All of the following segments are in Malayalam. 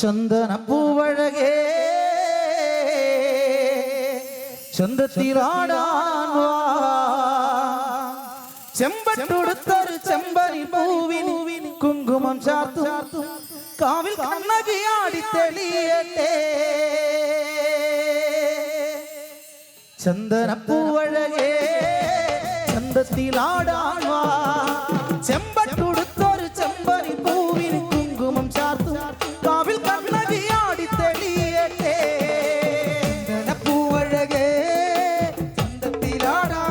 சந்தன பூவழகே சொந்தத்திராடான்வா செம்பட்டுடுத்தரு செம்பரி பூவின் குங்குமம் சாத்தும். காவில் கண்ணகி ஆடி தெளியட்டே. சந்தன பூவழகே சந்தத்தில் ஆடான்வா செம்ப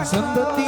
સંતતિ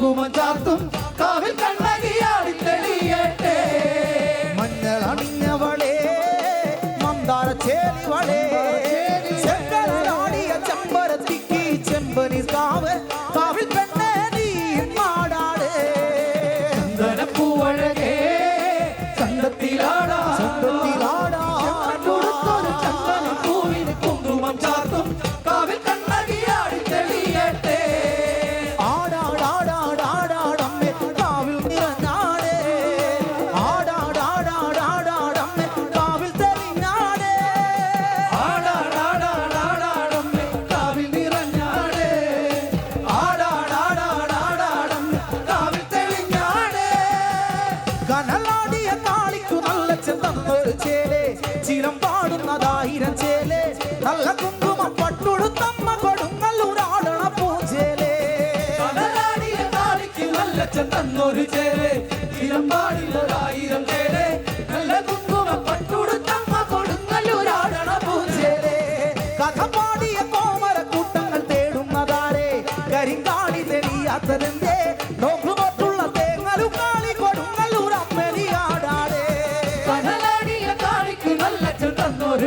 comandato ശീലം പാടുന്നതായിരം ചേലെ. നല്ല കുങ്കുമ പട്ടുടുത്തമ്മ കൊടുങ്ങല്ലൂരാടണ പൂച്ചേലെ. നല്ലച്ഛൻ തന്നൊരു ചേലെ. ശീലം പാടില്ലതായിരം ചേലെ. നല്ല കുങ്കുമ പട്ടുടുത്തമ്മ കൊടുങ്ങല്ലൂരാടണ പൂച്ചേലെ. കഥ പാടിയ കോമര കൂട്ടങ്ങൾ തേടുന്നതാരെ. കരിങ്കാളി തെരിയാത്തതെന്തേ നോക്കുമോ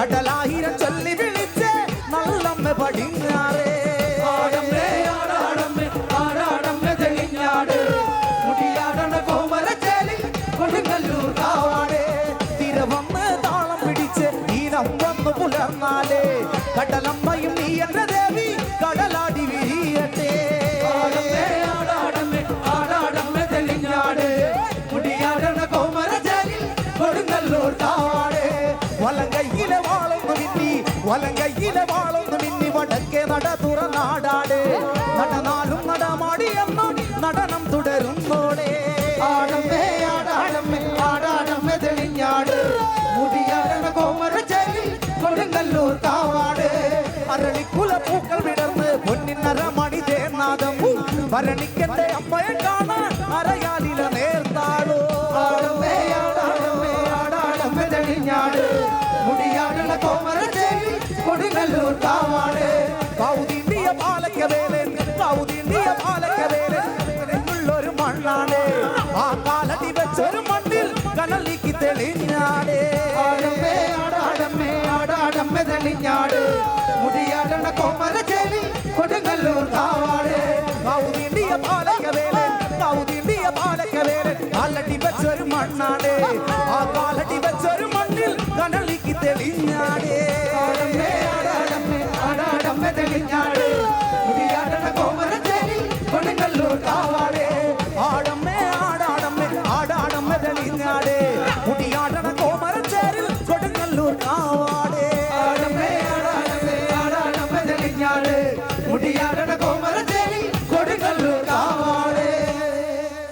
கடலாயிரம் വലങ്കയിലെ വാളൊന്ന് മിന്നി വടക്കേ നട തുറന്നാടാട്. നടനാലും നടമാടി എന്നു നടനം തുടരുന്നോടെ. ആടമ്മേ ആടാടമ്മേ ആടാടമ്മേ തെളിഞ്ഞാട്. മുടിയാടന കോമര ചെലി കൊടുങ്ങല്ലൂർ കാവാട്. അരളിക്കുല പൂക്കൾ വിടർന്ന് പൊന്നിൻ നരമണി തേനാദം ഭരണിക്കൻ കൊടുങ്ങല്ലൂർ